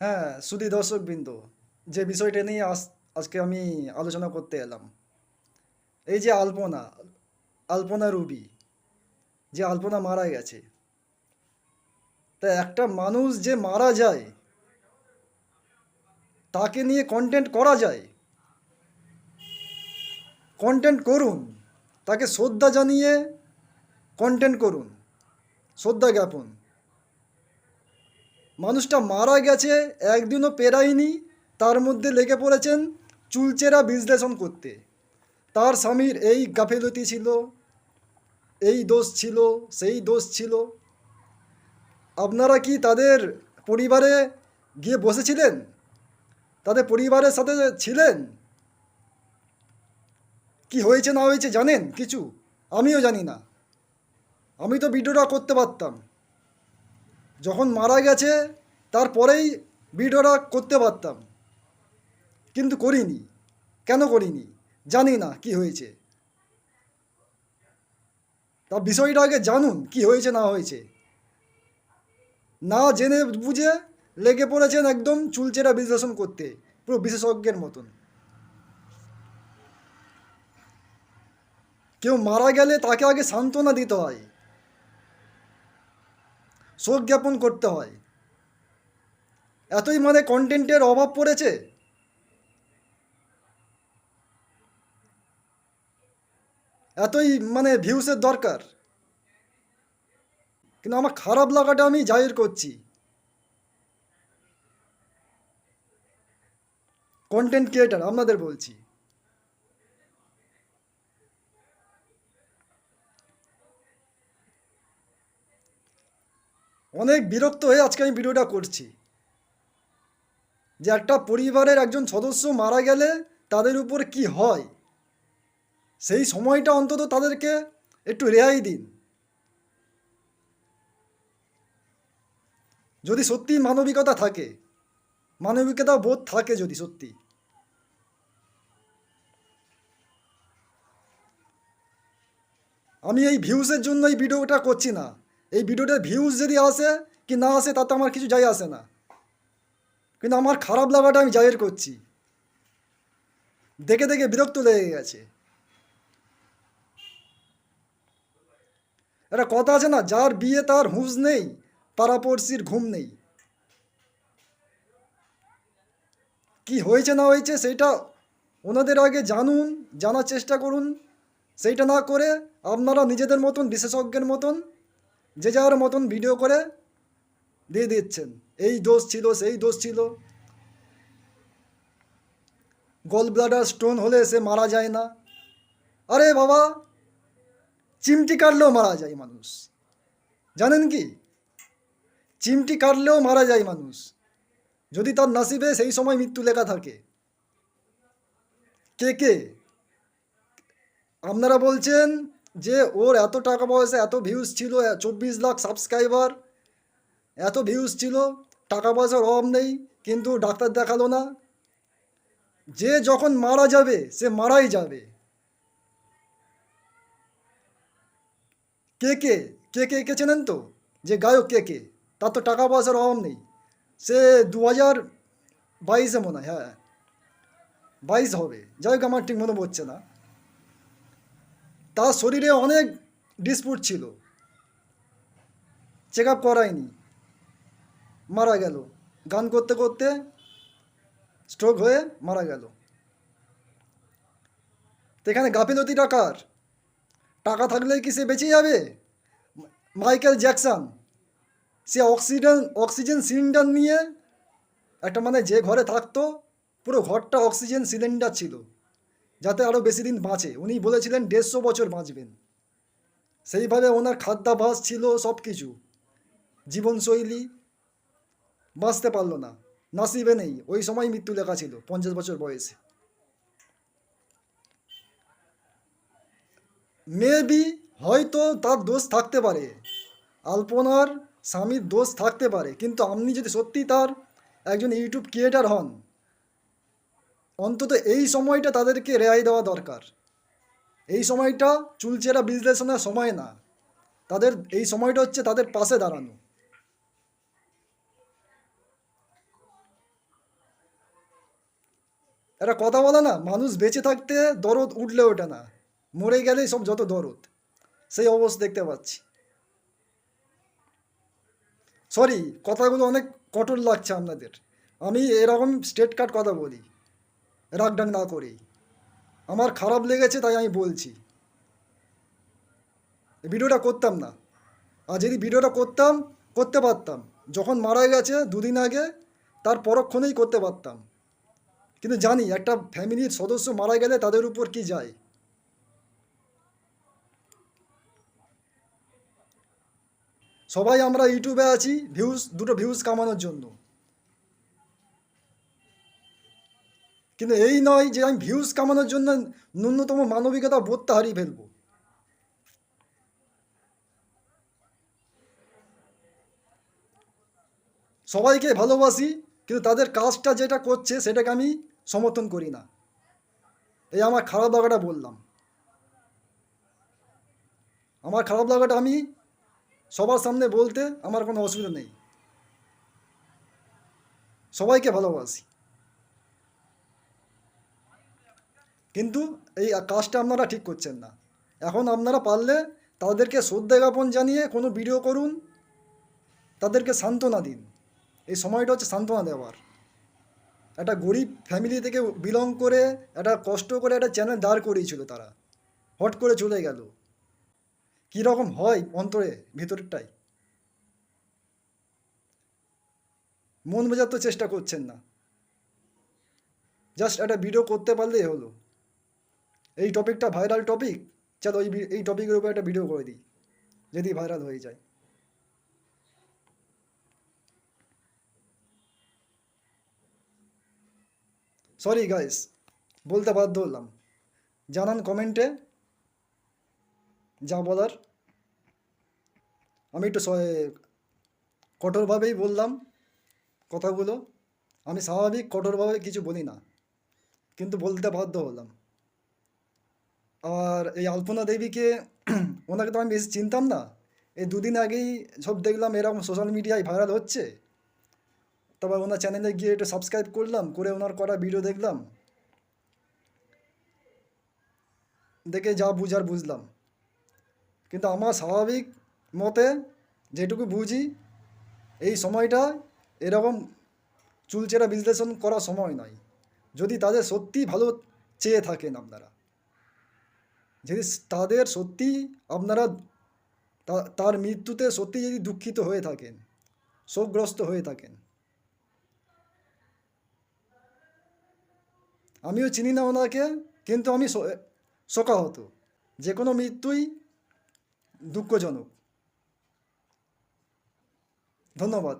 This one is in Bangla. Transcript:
হ্যাঁ সুধী দর্শকবৃন্দ, যে বিষয়টা নিয়ে আজ, আজকে আমি আলোচনা করতে এলাম, এই যে আলপনা আলপনা রুবি, যে আলপনা মারা গেছে, তা একটা মানুষ যে মারা যায়, তাকে নিয়ে কন্টেন্ট করা যায় কন্টেন্ট করুন, তাকে শ্রদ্ধা জানিয়ে কন্টেন্ট করুন, শ্রদ্ধা জ্ঞাপন। মানুষটা মারা গেছে, একদিনও পেরায়নি, তার মধ্যে লেগে পড়েছেন চুলচেরা বিশ্লেষণ করতে। তার স্বামীর এই গাফেলতি ছিল, এই দোষ ছিল, সেই দোষ ছিল। আপনারা কি তাদের পরিবারে গিয়ে বসেছিলেন? তাদের পরিবারের সাথে ছিলেন? কি হয়েছে না হয়েছে জানেন কিছু? আমিও জানি না। আমি তো ভিডিওটা করতে পারতাম। যখন মারা গেছে, তারপরেই ভিডিওটা করতে পারতাম। কিন্তু করিনি। কেন করিনি? জানি না কি হয়েছে। তা বিষয়টা আগে জানুন, কি হয়েছে, না হয়েছে। না জেনে বুঝে লেগে পড়েছেন একদম চুলচেরা বিশ্লেষণ করতে, পুরো বিশেষজ্ঞের মতন। কেউ মারা গেলে তাকে আগে সান্ত্বনা দিতে হয়। শোক জ্ঞাপন করতে হয়। এতই মানে কন্টেন্টের অভাব পড়েছে? এতই মানে ভিউসের দরকার। কিন্তু আমার খারাপ লাগাটা আমি জাহির করছি। কন্টেন্ট ক্রিয়েটার আপনাদের বলছি। অনেক বিরক্ত হয়ে আজকে আমি ভিডিওটা করছি। যে একটা পরিবারের একজন সদস্য মারা গেলে তাদের উপর কি হয়? সেই সময়টা অন্তত তাদেরকে একটু রেহাই দিন। যদি সত্যি মানবিকতা থাকে, মানবিকতা বোধ থাকে যদি সত্যি। আমি এই ভিউজের জন্য এই ভিডিওটা করছি না। এই ভিডিওটার ভিউজ যদি আসে কি না আসে, তাতে আমার কিছু যায় আসে না। কিন্তু আমার খারাপ লাগাটা আমি জাহির করছি। দেখে দেখে বিরক্ত লেগে গেছে। একটা কথা আছে না, যার বিয়ে তার হুঁশ নেই, পাড়াপড়শির ঘুম নেই। কি হয়েছে না হয়েছে সেইটা ওনাদের আগে জানুন, জানার চেষ্টা করুন। সেইটা না করে আপনারা নিজেদের মতন, বিশেষজ্ঞের মতন যে যার মতন ভিডিও করে দিয়ে দিচ্ছেন। এই দোষ ছিল, সেই দোষ ছিল। গল ব্লাডার স্টোন হলে সে মারা যায় না। আরে বাবা, চিমটি কাটলেও মারা যায় মানুষ। জানেন কি? চিমটি কাটলেও মারা যায় মানুষ। যদি তার নাসিবে সেই সময় মৃত্যু লেখা থাকে। কে কে? আপনারা বলছেন যে ওর এত টাকা পয়সা, এত ভিউজ ছিল, চব্বিশ লাখ সাবস্ক্রাইবার এত ভিউজ ছিল, টাকা পয়সার অভাব নেই, কিন্তু ডাক্তার দেখাল না। যে যখন মারা যাবে, সে মারাই যাবে। কে কে? কে কে কে চেনেন তো? যে গায়ক কে কে? তার তো টাকা পয়সার অভাব নেই। সে দু হাজার বাইশে মনে হয় হ্যাঁ। বাইশ হবে। যাই হোক, আমার ঠিক মনে পড়ছে না। তার শরীরে অনেক ডিসপুট ছিল। চেক আপ করায়নি। মারা গেল। গান করতে করতে স্ট্রোক হয়ে মারা গেল। তো এখানে গাফিলতি টাকার টাকা থাকলে কি সে বেঁচে যাবে? Michael Jackson. সে অক্সিজেন অক্সিজেন সিলিন্ডার নিয়ে একটা মানে যে ঘরে থাকতো, পুরো ঘরটা অক্সিজেন সিলিন্ডার ছিল। যাতে আরও বেশি দিন বাঁচে। উনি বলেছিলেন, দেড়শো বছর বাঁচবেন। সেইভাবে ওনার খাদ্যাভাস ছিল সব কিছু জীবনশৈলী বাঁচতে পারল না। নাসিবে নেই। ওই সময় মৃত্যু লেখা ছিল, পঞ্চাশ বছর বয়সে। মেবি হয়তো তার দোষ থাকতে পারে। আলপনার স্বামীর দোষ থাকতে পারে। কিন্তু আপনি যদি সত্যি তার একজন ইউটিউব ক্রিয়েটার হন অন্তত এই সময়টা তাদেরকে রেহাই দেওয়া দরকার। এই সময়টা চুলচেরা বিশ্লেষণের সময় না। তাদের, এই সময়টা হচ্ছে তাদের পাশে দাঁড়ানো। একটা কথা বলে না, মানুষ বেঁচে থাকতে দরদ উঠলে ওঠে না। মরে গেলেই সব যত দরদ। সেই অবস্থা দেখতে পাচ্ছি। সরি কথাগুলো অনেক কঠোর লাগছে আপনাদের। আমি এরকম স্টেট কাট কথা বলি। রাগডাং না করেই। আমার খারাপ লেগেছে তাই আমি বলছি। ভিডিওটা করতাম না। আর যদি ভিডিওটা করতাম, করতে পারতাম। যখন মারা গেছে দুদিন আগে, তার পরক্ষণেই করতে পারতাম। কিন্তু জানি, একটা ফ্যামিলির সদস্য মারা গেলে তাদের উপর কি যায়? সবাই আমরা ইউটিউবে আছি ভিউজ দুটো ভিউজ কামানোর জন্য। কিন্তু এই নয় যে আমি ভিউজ কামানোর জন্য ন্যূনতম মানবিকতা বোধটা হারিয়ে ফেলব। সবাইকে ভালোবাসি, কিন্তু তাদের কাজটা যেটা করছে সেটাকে আমি সমর্থন করি না। এই আমার খারাপ লাগাটা বললাম। আমার খারাপ লাগাটা আমি সবার সামনে বলতে আমার কোনো অসুবিধা নেই। সবাইকে ভালোবাসি। কিন্তু এই কাজটা আপনারা ঠিক করছেন না। এখন আপনারা পারলে তাদেরকে শ্রদ্ধা জ্ঞাপন জানিয়ে কোনো ভিডিও করুন। তাদেরকে সান্ত্বনা দিন। এই সময়টা হচ্ছে সান্ত্বনা দেওয়ার। একটা গরিব ফ্যামিলি থেকে বিলং করে, একটা কষ্ট করে একটা চ্যানেল দাঁড় করিয়েছিল তারা। হট করে চলে গেল। কীরকম হয় অন্তরে, ভিতরটাই? মন বোঝার তো চেষ্টা করছেন না। জাস্ট একটা ভিডিও করতে পারলেই হলো। এই টপিকটা ভাইরাল টপিক চলো ওই এই টপিকের উপর একটা ভিডিও করে দিই, যদি ভাইরাল হয়ে যায়। সরি গাইস বলতে বাধ্য হলাম। জানান কমেন্টে যা বলার। আমি একটু কঠোরভাবেই বললাম কথাগুলো। আমি স্বাভাবিক কঠোরভাবে কিছু বলি না, কিন্তু বলতে বাধ্য হলাম। আর এই আলপনা দেবীকে ওনাকে তো আমি বেশি চিনতাম না। এই দুদিন আগেই সব দেখলাম এরকম সোশ্যাল মিডিয়ায় ভাইরাল হচ্ছে। তারপর ওনার চ্যানেলে গিয়ে একটু সাবস্ক্রাইব করলাম, করে ওনার করা ভিডিও দেখলাম। দেখে যা বুঝার বুঝলাম। কিন্তু আমার স্বাভাবিক মতে যেটুকু বুঝি, এই সময়টা এরকম চুলচেরা বিশ্লেষণ করার সময় নয়। যদি তাদের সত্যি ভালো চেয়ে থাকেন আপনারা। যদি তাদের সত্যি আপনারা তার মৃত্যুতে সত্যি যদি দুঃখিত হয়ে থাকেন, শোকগ্রস্ত হয়ে থাকেন, আমিও চিনি না ওনাকে, কিন্তু আমি শোকাহত। যে কোনো মৃত্যুই দুঃখজনক। ধন্যবাদ।